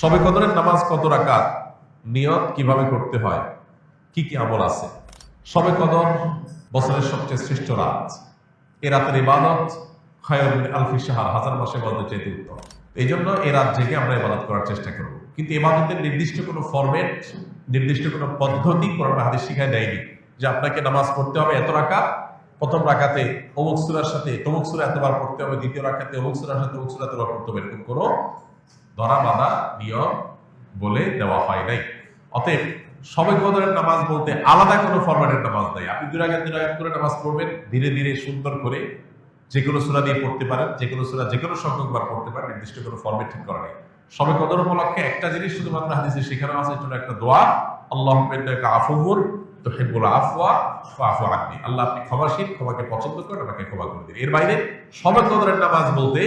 সবে কদরের নামাজ কত রাকাত? নিয়ত কীভাবে করতে হয়? কি কি আমল আছে? সবে কদর বছরের সবচেয়ে শ্রেষ্ঠ রাত। এ রাতের ইবাদত খায়র আলফি শাহার হাজার মাসের মধ্যে চাইতে উত্তম। এই জন্য এ রাত জেগে আমরা ইবাদত করার চেষ্টা করব। কিন্তু ইবাদতের নির্দিষ্ট কোনো ফরম্যাট, নির্দিষ্ট কোনো পদ্ধতি কোরআন হাদিস শিখায় দেয়নি যে আপনাকে নামাজ পড়তে হবে এত রাকাত, প্রথম রাকাতে অমুক সুরার সাথে তমুক সুরা এতবার পড়তে হবে, দ্বিতীয় রাকাতে অমুক সুরার সাথে অমুক সুরা এতবার পড়তে হবে, এরকম কোনো ধরা বাঁধা নিয়ম বলে দেওয়া হয় নাই। অতএব সবে কদরের নামাজ বলতে আলাদা কোনো ফরম্যাটের নামাজ নাই। আপনি দুই রাগাত করে নামাজ পড়বেন, ধীরে ধীরে সুন্দর করে যে কোনো সুরা দিয়ে পড়তে পারেন, যে কোনো সুরা যে কোনো সংখ্যকবার পড়তে পারেন, নির্দিষ্ট কোনো ফরম্যাট ঠিক করা নেই। সবে কদর উপলক্ষে একটা জিনিস শুধুমাত্র হাদিসে শেখানো আছে জন্য একটা দোয়া আল্লাহ আফুর তো হেবুল আফওয়া আফু আগ্নি আল্লাহ আপনি ক্ষমাশীল, ক্ষমাকে পছন্দ করেন, আমাকে ক্ষমা করে দিন। এর বাইরে সবে কদরের নামাজ বলতে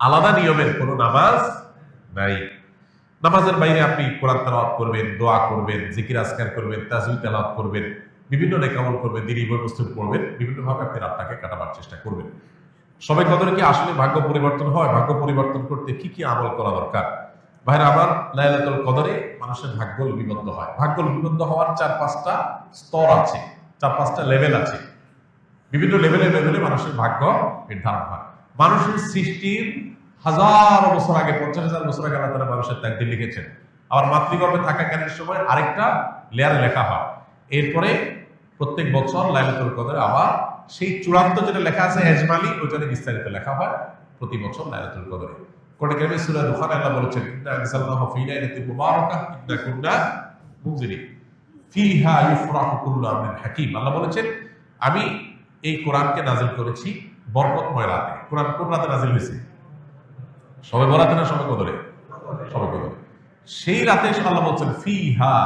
আলাদা নিয়মের কোনো নামাজ নাই। নামাজের বাইরে আপনি কোরআন তেলাওয়াত করবেন, দোয়া করবেন, জিকির আজকার করবেন তাজুল তেলাওয়াত করবেন, বিভিন্ন নেকামল করবেন দিনই বই পুস্তক পড়বেন বিভিন্নভাবে আপনি রাতটাকে কাটাবার চেষ্টা করবেন। সবাই কদরে কি আসলে ভাগ্য পরিবর্তন হয়? ভাগ্য পরিবর্তন করতে কি কি আমল করা দরকার? ভাইরা, আমার লাইলাতুল কদরে মানুষের ভাগ্য লিপিবদ্ধ হয়। ভাগ্য লিপিবদ্ধ হওয়ার চার পাঁচটা স্তর আছে, চার পাঁচটা লেভেল আছে। বিভিন্ন লেভেলে লেভেলে মানুষের ভাগ্য নির্ধারণ হয়। মানুষের সৃষ্টির হাজার বছর আগে, পঞ্চাশ হাজার বছর আগে আল্লাহ তাআলা মানুষের তাকদির লিখেছেন। আবার মাতৃগর্ভে থাকাকালীন সময় আরেকটা লেয়ারে লেখা হয়। এরপরে প্রত্যেক বছর লাইলাতুল কদরে আবার সেই চূড়ান্ত যেটা লেখা আছে এজমালি ওইটারে বিস্তারিত লেখা হয় প্রতি বছর লাইলাতুল কদরে। কোরআন আল্লাহ বলেছেন, ইন্না মুবারাকাহ ইন্না কুন্না ফিহা কুল্লু আমরিন আল্লাহ বলেছেন, আমি এই কোরআনকে নাজিল করেছি বরকতময় রাতে। কোরআন কোন রাতে নাজিল হয়েছে? সবে বরাতে না সবে কদরে সবে কদরে সেই রাতে আল্লাহ বলছেন ফিহা,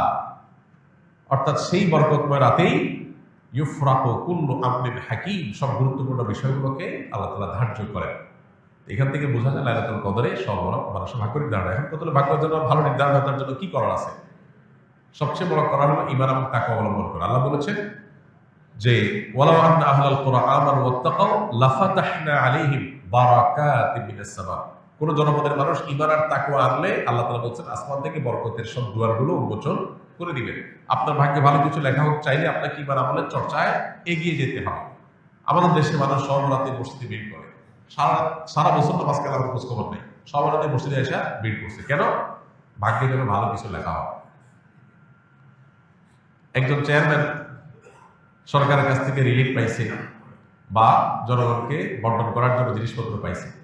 অর্থাৎ সেই বরকতময় রাতেই ইউফরাহু কুল্লু আমরিন হাকীম, সব গুরুত্বপূর্ণ বিষয়গুলোকে আল্লাহ তাআলা ধার্য করেন। এখান থেকে বোঝা যায় লাইলাতুল কদরে সব মানুষের ভাগ্য নির্ধারণ। এখন কত ভাগ্যের জন্য, ভালো নির্ধারণ তার জন্য কি করার আছে? সবচেয়ে বড় করা হলো ইমান এবং তাকে অবলম্বন করা। আল্লাহ বলেছেন যে, ওয়ালাউ আন্না আহলাল কুরআন আমানু ওয়াত্তাকাউ, লাফাতাহনা আলাইহিম বারাকাতিন মিনাস কোন জনপদের মানুষ ঈমান আর তাকওয়া আনলে আল্লাহ তাআলা বলছেন, আসমান থেকে বরকতের সব দুয়ারগুলো উন্মোচন করে দিবেন। আপনার ভাগ্যে ভালো কিছু লেখা হোক, চাইলে আপনাকে ঈমান আমলের চর্চায় এগিয়ে যেতে হবে। আমাদের দেশের মানুষ সর্বরাতে মসজিদে ভিড় করে। সারা সারা বছর তো মাঝখানে আমার খোঁজ খবর নেই। সর্বরাতে মসজিদে এসে ভিড় করছে। কেন? ভাগ্যে যেন ভালো কিছু লেখা হয়। একজন চেয়ারম্যান সরকারের কাছ থেকে রিলিফ পাইছে বা জনগণকে বন্টন করার জন্য জিনিসপত্র পাইছে।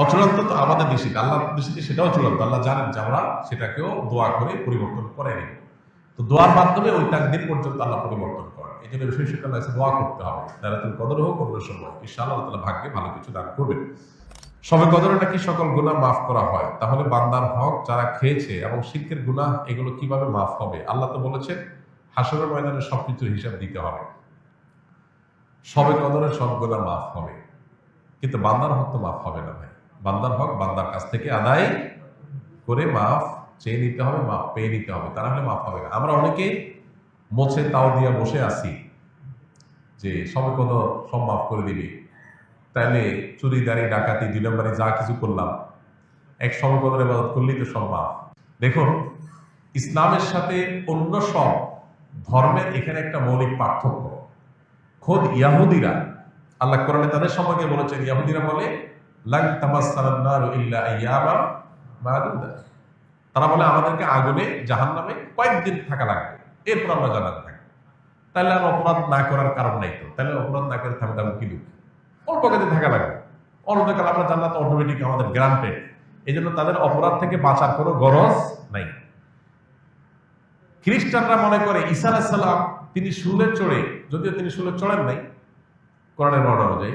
অচূড়ান্ত তো আমাদের নিষিদ্ধ আল্লাহ নিষিদ্ধ সেটাও চূড়ান্ত আল্লাহ জানেন যে আমরা সেটাকেও দোয়া করে পরিবর্তন করে নিব তো দোয়ার মাধ্যমে ওই তাকদির পর্যন্ত আল্লাহ পরিবর্তন করেন। এই জন্য আছে দোয়া করতে হবে। যারা তুমি কদর হোক, অন্য সময়। ঈশা আল্লাহ তালা ভাগ্যে ভালো কিছু দান করবেন। সবে কদরে নাকি সকল গুনাহ মাফ করা হয়? তাহলে বান্দার হক যারা খেয়েছে এবং শিল্পের গুনাহ, এগুলো কীভাবে মাফ হবে? আল্লাহ তো বলেছেন, হাসরের ময়দানে সবকিছুর হিসাব দিতে হবে। সবে কদরে সব গুনাহ মাফ হবে। কিন্তু বান্দার হক তো মাফ হবে না ভাই। বান্দার হক, বান্দার কাছ থেকে আদায় করে মাফ চেয়ে নিতে হবে, মাফ পেয়ে নিতে হবে। তা নাহলে মাফ হবে না। আমরা অনেকে মোছে তাও দিয়ে বসে আছি যে সবে কদর সব মাফ করে দিবি। তাহলে চুরি, দাঁড়ি, ডাকাতি, দুই নম্বরে যা কিছু করলাম, এক সমকদর ইবাদত করলেই তো সব মাফ। দেখুন, ইসলামের সাথে অন্য সব ধর্মের এখানে একটা মৌলিক পার্থক্য। খোদ ইয়াহুদিরা, আল্লাহ কোরআনে তাদের সম্পর্কে বলেছেন, ইয়াহুদিরা বলে লান তামাসসালান নারু ইল্লা মাদুদা। তারা বলে, আমাদেরকে আগুনে, জাহান্নামে কয়েকদিন থাকা লাগবে। এরপর আমরা জানাতে থাকি তাহলে আর অপরাধ না করার কারণ নাই তো। তাহলে অপরাধ না করে থাকতে হবে কি দুঃখ অল্প কাজে থাকা লাগবে। অনন্তকাল আমরা জান্নাত অটোমেটিক আমাদের গ্রান্টেড এই জন্য তাদের অপরাধ থেকে বাঁচার কোনো গরজ নাই। খ্রিস্টানরা মনে করে, ঈসা আলাহিসাল্লাম তিনি শুলে চড়ে, যদিও তিনি শুলে চড়েন নাই, কোরআনের বর্ণনা অনুযায়ী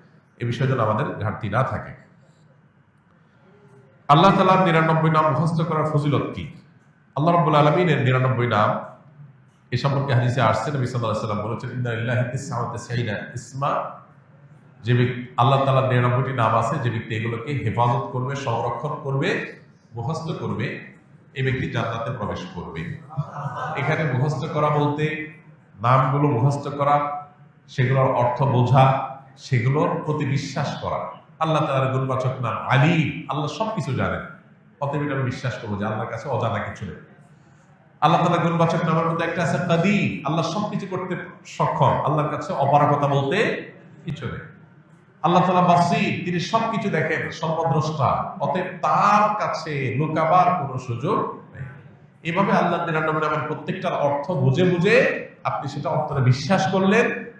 এ বিষয়ে যেন আমাদের ঘাটতি না থাকে। আল্লাহ তালার নিরানব্বই নাম মুখস্থ করার ফজিলত কি? আল্লাহ রব্বুল আলমিনের নিরানব্বই নাম এ সম্পর্কে হাদিসে আসছে, নবী আলাইহি সাল্লাম বলেছেন ইসমা, যে ব্যক্তি, আল্লাহ তাআলার নিরানব্বইটি নাম আছে, যে ব্যক্তি এগুলোকে হেফাজত করবে, সংরক্ষণ করবে, মুখস্থ করবে, এই ব্যক্তি জান্নাতে প্রবেশ করবে। এখানে মুখস্থ করা বলতে, নামগুলো মুখস্থ করা, সেগুলোর অর্থ বোঝা সেগুলোর প্রতি বিশ্বাস করা। আল্লাহ তাআলার গুণবাচক নাম আলী আল্লাহ সবকিছু জানেন। অতএব এটা আমি বিশ্বাস করব যে আল্লাহর কাছে অজানা কিছু নেই। আল্লাহ তালা গুণবাচক নামের মধ্যে একটা আছে কাদি আল্লাহ সবকিছু করতে সক্ষম। আল্লাহর কাছে অপারগতা বলতে কিছু নেই। আল্লাহ তালা বাসি তিনি সবকিছু দেখেন, সর্বদ্রষ্টা। অতএব তার কাছে লুকাবার কোনো সুযোগ নেই। এভাবে আল্লাহ নিরানব্বই নামের প্রত্যেকটার অর্থ বুঝে বুঝে আপনি সেটা অর্থটা বিশ্বাস করলেন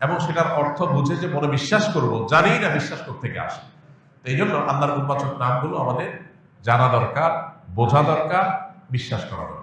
এবং সেটার অর্থ বুঝে যে মনে বিশ্বাস করব, জানি না বিশ্বাস করতে থেকে আসে। তো এই জন্য আল্লাহর উন্মাচক নামগুলো আমাদের জানা দরকার, বোঝা দরকার, বিশ্বাস করা দরকার।